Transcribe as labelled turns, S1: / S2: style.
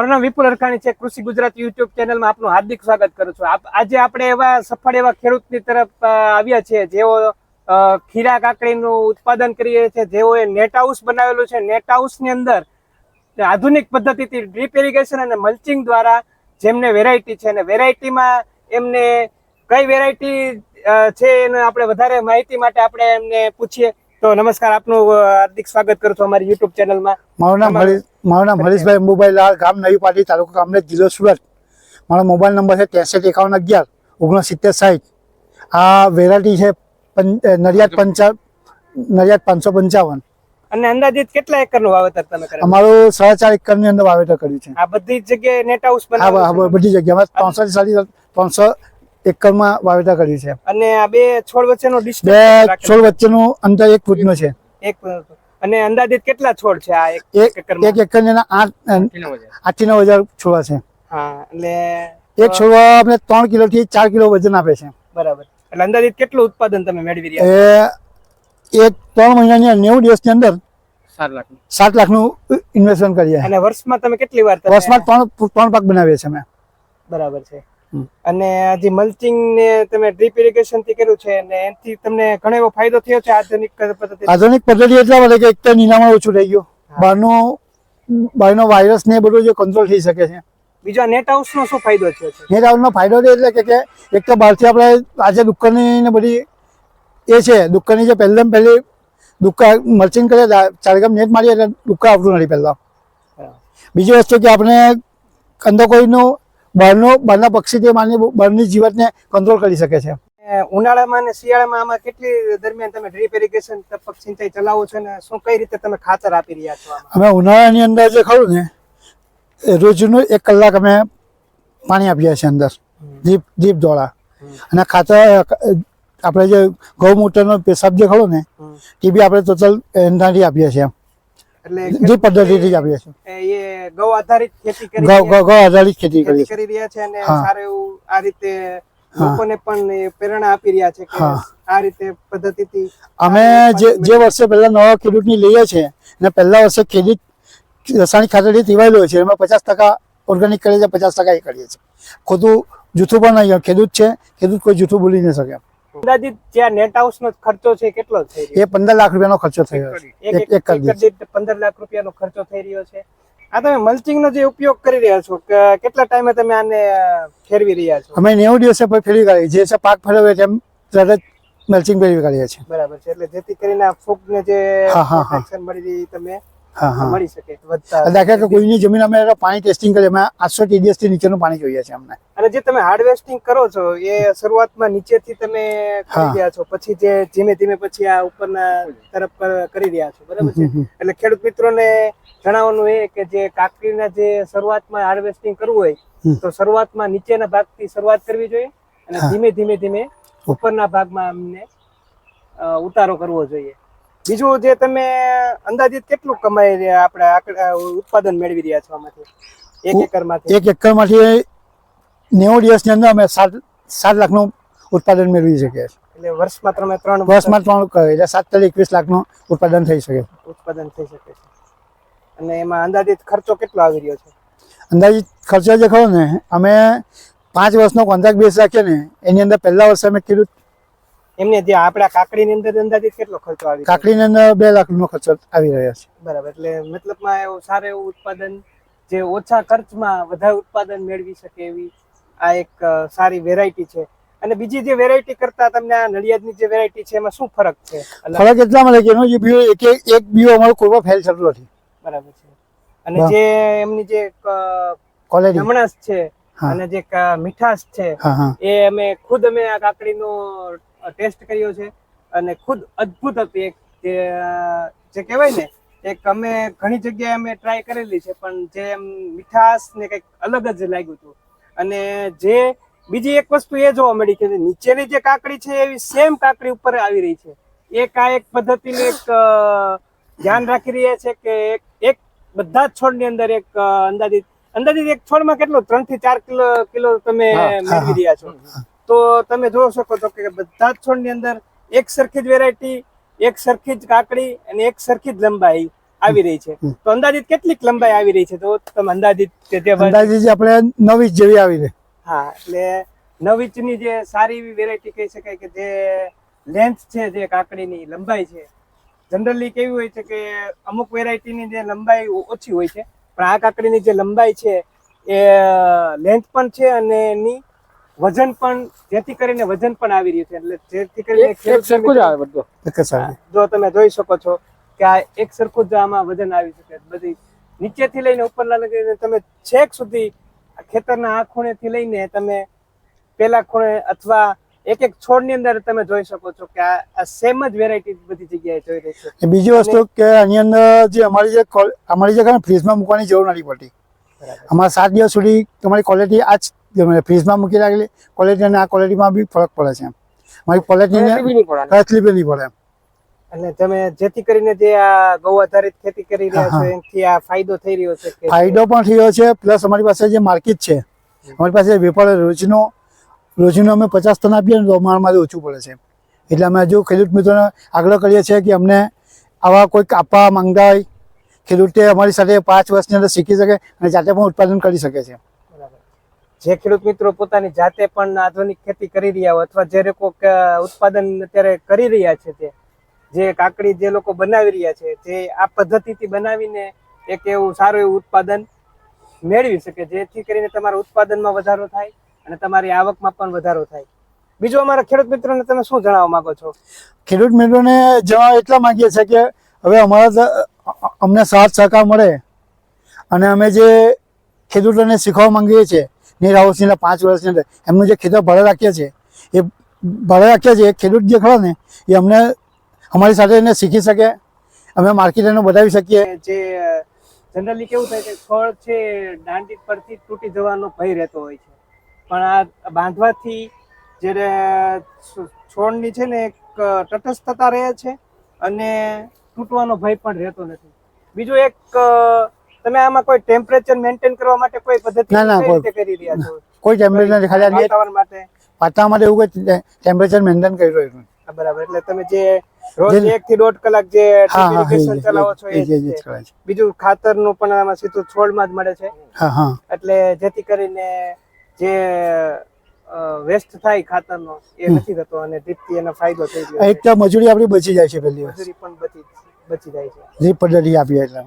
S1: મારું નામ વિપુલ અરખાણી છે કૃષિ ગુજરાત યુટ્યુબ ચેનલમાં આપનું હાર્દિક સ્વાગત કરું છું. આજે આપણે એવા સફળ એવા ખેડૂતની તરફ આવ્યા છીએ જેઓ ખીરા કાકડીનું ઉત્પાદન કરીએ રહ્યા છે જેઓએ નેટ હાઉસ બનાવેલું છે. નેટ હાઉસની અંદર આધુનિક પદ્ધતિથી ડ્રીપ ઇરિગેશન અને મલ્ચિંગ દ્વારા જેમને વેરાયટી છે અને વેરાયટીમાં એમને કઈ વેરાયટી છે એને આપણે વધારે માહિતી માટે આપણે એમને પૂછીએ. તો નમસ્કાર આપનું હાર્દિક સ્વાગત કરું છું અમારી યુટ્યુબ ચેનલમાં
S2: મારું નામ મારું નામ હરીશભાઈ અંબુભાઈ લાલ ગામ નવી પાટી તાલુકો કામરેજ જિલ્લો સુરત. મારો મોબાઈલ નંબર છે ત્રેસઠ એકાવન અગિયાર ઓગણસિત્તેર સાઠ આ વેરાયટી છે નડિયાદ પંચા નડિયાદ પાંચસો પંચાવન.
S1: અને અંદાજિત કેટલા એકરનું વાવેતર તમે કર્યું?
S2: અમારું સાડા ચાર એકરની અંદર વાવેતર કર્યું છે.
S1: આ બધી જ જગ્યાએ નેટ હાઉસ
S2: હા, બધી જગ્યામાં ત્રણસો સાડી ત્રણસો એકરમાં વાવેતર કર્યું છે.
S1: અને આ બે છોડ વચ્ચેનો
S2: બે
S1: ડિસ્ટન્સ
S2: છોડ વચ્ચેનું અંતર એક ફૂટનું છે.
S1: એક અને અંદાજિત કેટલા છોડ છે આ એક
S2: એક
S1: એકર
S2: એક આઠ આઠ આઠથી નવ હજાર. છોડવા છે.
S1: હા એટલે
S2: એક છોડવા આપણે ત્રણ કિલો થી ચાર કિલો વજન આપે છે.
S1: બરાબર. એટલે અંદાજિત કેટલું ઉત્પાદન તમે મેળવી રહ્યા
S2: એ એક ત્રણ મહિનાની નેવું દિવસની અંદર
S1: સાત લાખ
S2: સાત લાખનું ઇન્વેસ્ટમેન્ટ કરીએ.
S1: અને વર્ષમાં તમે કેટલી વાર
S2: વર્ષમાં ત્રણ ત્રણ પાક બનાવીએ છીએ અમે.
S1: બરાબર છે. અને આજે જે મલ્ચિંગ ને તમે ડ્રીપ ઇરિગેશનથી કર્યું છે અને એનાથી તમને ઘણો એવો ફાયદો થયો છે આધુનિક પદ્ધતિ
S2: આધુનિક પદ્ધતિ એટલા માટે કે એક તો નિનામણ ઓછું થઈ ગયું. બહારનો બહારનો વાયરસ ને બધું જે કંટ્રોલ થઈ શકે છે.
S1: બીજો નેટ હાઉસ નો શું ફાયદો છે?
S2: નેટ હાઉસનો ફાયદો તો એટલે કે કે એક તો બહારથી આપણે આજે દુકાનની ને બધી એ છે દુકાનની જે પહેલાં પહેલી દુકા મર્ચિંગ કરે ચારગામ નેટ મારીએ એટલે દુકાન આવતું નથી પહેલા. બીજી વસ્તુ કે આપણે અંદર કોઈનું બહારનો બહારના પક્ષીથી માની બહારની જીવતને કંટ્રોલ કરી શકે છે.
S1: ઉનાળામાં અને શિયાળામાં આમાં કેટલી દરમિયાન તમે ડ્રીપ ઇરિગેશન ટપક સિંચાઈ ચલાવો છો અને શું કઈ રીતે તમે ખાતર આપી રહ્યા છો
S2: અમે ઉનાળાની અંદર જે ખરું ને રોજનું એક કલાક અમે પાણી આપીએ છીએ અંદર જીપ જીપ દ્વારા અને ખાતર આપણે જે ગૌમૂત્રનો પેશાબ જે ખરો ને એ બી આપણે ટોટલ એનાથી આપીએ છીએ.
S1: એટલે
S2: જીપ પદ્ધતિથી જ આપીએ છીએ.
S1: એ ગૌ આધારિત ખેતી કરી
S2: ગૌ આધારિત ખેતી
S1: કરી રહ્યા છે અને સારું એવું આ રીતે લોકોને પણ પ્રેરણા આપી રહ્યા છે કે આ રીતે પદ્ધતિથી
S2: અમે જે જે વર્ષે પહેલા નવા ખેડૂતની લઈએ છીએ અને પહેલા વર્ષે ખેડૂત રાસાયણિક ખાતરથી ટીવાયેલો છે. એમાં પચાસ ટકા ઓર્ગેનિક કરીએ છીએ પચાસ ટકા એ કરીએ છીએ. ખોટું જૂઠું પણ નહીં ખેડૂત છે ખેડૂત કોઈ જૂઠું બોલી ન શકે.
S1: અંદાજિત જે નેટ હાઉસ નો ખર્ચો છે કેટલો થઈ રહ્યો
S2: એ પંદર લાખ રૂપિયાનો ખર્ચો થયો છે.
S1: એક દીઠ પંદર લાખ રૂપિયાનો ખર્ચો થઈ રહ્યો છે. આ તમે મલ્ચિંગ નો જે ઉપયોગ કરી રહ્યા છો કે કેટલા ટાઈમે તમે આને ફેરવી રહ્યા છો?
S2: અમે નેવું દિવસે ફેરવી કાઢીએ. જે છે પાક ફેરવે તેમ તરત જ મેલ્ચિંગ ફેરવી કાઢીએ છીએ.
S1: બરાબર છે. એટલે જેથી કરીને આ ફૂગને જે
S2: હા, હા, હા.
S1: મળી રહી તમે મળી શકે
S2: દાખલા કે કોઈની જમીન અમે પાણી ટેસ્ટિંગ કરીએ. અમે આઠસો ટીડીએસથી નીચેનું પાણી જોઈએ છે અમને.
S1: અને જે તમે હાર્વેસ્ટિંગ કરો છો એ શરૂઆતમાં નીચેથી તમે કરી રહ્યા છો. પછી જે ધીમે ધીમે પછી આ ઉપરના તરફ કર- કરી રહ્યા છો. બરાબર છે. એટલે ખેડૂત મિત્રોને જણાવવાનું એ કે જે કાકડીના જે શરૂઆતમાં હાર્વેસ્ટિંગ કરવું હોય. તો શરૂઆતમાં નીચેના ભાગથી શરૂઆત કરવી જોઈએ અને ધીમે ધીમે ધીમે ઉપરના ભાગમાં અમને ઉતારો કરવો જોઈએ. બીજું જે તમે અંદાજિત કેટલું કમાઈ રહ્યા આપણે આકડા ઉત્પાદન મેળવી રહ્યા છો આમાંથી? એક એકરમાંથી.
S2: એક એકરમાંથી નેવું દિવસની અંદર અમે સાત સાત લાખનું ઉત્પાદન મેળવી શકીએ
S1: એટલે વર્ષમાં તમે ત્રણ
S2: વર્ષમાં ત્રણ કરે એટલે સાતથી એકવીસ લાખનું ઉત્પાદન થઈ શકે.
S1: ઉત્પાદન થઈ શકે છે. અને એમાં અંદાજિત ખર્ચો કેટલો આવી રહ્યો છે?
S2: અંદાજિત ખર્ચો જે ખરો ને અમે પાંચ વર્ષનો કોન્ટ્રાક્ટ બેસ રાખીએ ને એની અંદર પહેલા વર્ષે અમે કીધું
S1: એમને જે આપડા કાકડીની અંદર અંદાજિત કેટલો ખર્ચો આવી ની
S2: કાકડીની અંદર બે લાખનો ખર્ચો આવી રહ્યો છે.
S1: બરાબર એટલે મતલબમાં એવું સારું એવું ઉત્પાદન જે ઓછા ખર્ચમાં વધારે ઉત્પાદન મેળવી શકે એવી આ એક સારી વેરાયટી છે. અને બીજી જે વેરાયટી કરતા તમને આ નડિયાદની જે વેરાયટી છે એમાં શું ફરક છે?
S2: ફરક એટલા મળે કે એનો જે બીઓ એક એક બીઓ અમારો કોઈ ફેલ થતો નથી.
S1: બરાબર છે. અને જે એમની જે
S2: ક્વોલિટી
S1: નમણાશ છે અને જે મીઠાશ છે એ અમે ખુદ અમે આ કાકડીનો ટેસ્ટ કર્યો છે અને ખુદ અદ્ભુત હતી એક જે જે કહેવાય ને એક અમે ઘણી જગ્યાએ અમે ટ્રાય કરેલી છે પણ જે મીઠાશ ને કંઈક અલગ જ લાગ્યું હતું. અને જે બીજી એક વસ્તુ એ જોવા મળી કે નીચેની જે કાકડી છે એવી સેમ કાકડી ઉપર આવી રહી છે. એક આ એક પદ્ધતિને એક ધ્યાન રાખી રહ્યા છે કે એક એક બધા જ છોડની અંદર એક અંદાજિત અંદાજિત એક છોડમાં કેટલો? ત્રણથી ચાર કિલો કિલો તમે મેળવી રહ્યા છો. તો તમે જોઈ શકો છો કે બધા જ છોડની અંદર એક સરખી જ વેરાયટી એક સરખી જ કાકડી અને એક સરખી જ લંબાઈ આવી રહી છે. તો અંદાજિત કેટલીક લંબાઈ આવી રહી છે? તો તમે અંદાજિત જે- જે
S2: અંદાજે જે આપણે નવ ઇંચ જેવી આવી રહે.
S1: હા એટલે નવ ઇંચની જે સારી એવી વેરાયટી કહી શકાય કે જે લેન્થ છે જે કાકડીની લંબાઈ છે. જનરલી કેવી હોય છે કે અમુક વેરાયટીની જે લંબાઈ ઓછી હોય છે પણ આ કાકડીની જે લંબાઈ છે એ લેન્થ પણ છે અને એની વજન પણ જેથી કરીને વજન પણ આવી રહ્યું છે. એટલે જેથી કરીને
S3: એક એક સરખું જ આવે બધું.
S1: જો તમે જોઈ શકો છો કે આ એક સરખું જ આમાં વજન આવી શકે બધી નીચેથી લઈને ઉપરના લગીને તમે છેક સુધી આ ખેતરના આ ખૂણેથી લઈને તમે પેલા ખૂણે અથવા એક એક છોડની અંદર તમે જોઈ શકો છો કે આ સેમ જ વેરાયટી બધી જગ્યાએ જોઈ રહી છે.
S2: બીજી વસ્તુ કે આની અંદર જે અમારી જે અમારી જે ફ્રીજમાં મૂકવાની જરૂર નથી પડતી. અમારા સાત દિવસ સુધી તમારી ક્વોલિટી આ જ ફ્રીજમાં મૂકી રાખેલી ક્વોલિટી અને આ ક્વોલિટીમાં બી ફરક પડે છે મારી ક્વોલિટીને
S3: બી નહીં પડે
S2: એમ.
S1: અને તમે જેથી કરીને જે આ ગૌ આધારિત ખેતી કરી રહ્યા છો. એનાથી આ ફાયદો થઈ રહ્યો છે
S2: ફાયદો પણ થયો છે પ્લસ અમારી પાસે જે માર્કેટ છે અમારી પાસે વેપાર રોજનો રોજનો અમે પચાસ ટન આપીએ ને તો ઓછું પડે છે એટલે અમે હજુ ખેડૂત મિત્રોને આગ્રહ કરીએ છીએ કે અમને આવા કોઈ કાપવા માંગતા હોય ખેડૂતે અમારી સાથે પાંચ વર્ષની અંદર શીખી શકે અને જાતે પણ ઉત્પાદન કરી શકે છે.
S1: જે ખેડૂત મિત્રો પોતાની જાતે પણ આધુનિક ખેતી કરી રહ્યા હોય અથવા જે લોકો ઉત્પાદન અત્યારે કરી રહ્યા છે તે, જે કાકડી જે લોકો બનાવી રહ્યા છે, જે આ પદ્ધતિથી બનાવીને એક એવું સારું એવું ઉત્પાદન મેળવી શકે, જેથી કરીને તમારા ઉત્પાદનમાં વધારો થાય અને તમારી આવકમાં પણ વધારો થાય. બીજું અમારા ખેડૂત મિત્રોને તમે શું જણાવવા માંગો છો?
S2: ખેડૂત મિત્રોને જણાવવા એટલા માંગીએ છીએ કે હવે અમારા અમને સાથ સહકાર મળે અને અમે જે ખેડૂતોને શીખવા માંગીએ છીએ નીર હાઉસની પાંચ વર્ષની અંદર એમનું જે ખેતર ભાડે રાખીએ છીએ, એ ભાડે રાખીએ છીએ, એ ખેડૂત જે ખરો ને, એ અમને અમારી સાથે એને શીખી શકે, અમે માર્કેટ એને બતાવી શકીએ.
S1: જે જનરલી કેવું થાય કે ફળ છે, દાંડી પરથી તૂટી જવાનો ભય રહેતો હોય છે. પણ આ બાંધવાથી જ્યારે છોડની છે ને એક તટસ્થતા રહે છે અને તૂટવાનો ભય પણ રહેતો નથી. બીજું એક તમે આમાં કોઈ ટેમ્પરેચર મેન્ટેન કરવા માટે કોઈ પદ્ધતિ
S2: ના, ના,
S1: કોઈ- કરી રહ્યા છો?
S2: કોઈ ટેમ્પરેચર નથી ખાલી
S1: વાતાવરણ માટે?
S2: વાતાવરણ માટે એવું કોઈ ટેમ્પરેચર મેન્ટેન કરી રહ્યું
S1: બરાબર. એટલે તમે જે રોજ એક થી દોઢ કલાક જે
S2: જ-
S1: ચલાવો છો
S2: એ
S1: બીજું ખાતર ખાતરનું પણ આમાં સીધું છોડમાં જ મળે છે.
S2: હા હા.
S1: એટલે જેથી કરીને જે વેસ્ટ થાય ખાતરનો એ નથી થતો અને ડ્રીપથી એનો ફાયદો થઈ ગયો
S2: એક તો મજૂરી આપણી બચી જાય છે પહેલી વાર
S1: મજૂરી પણ બચી બચી જાય છે.
S2: જે પદ્ધતિ આપી એટલે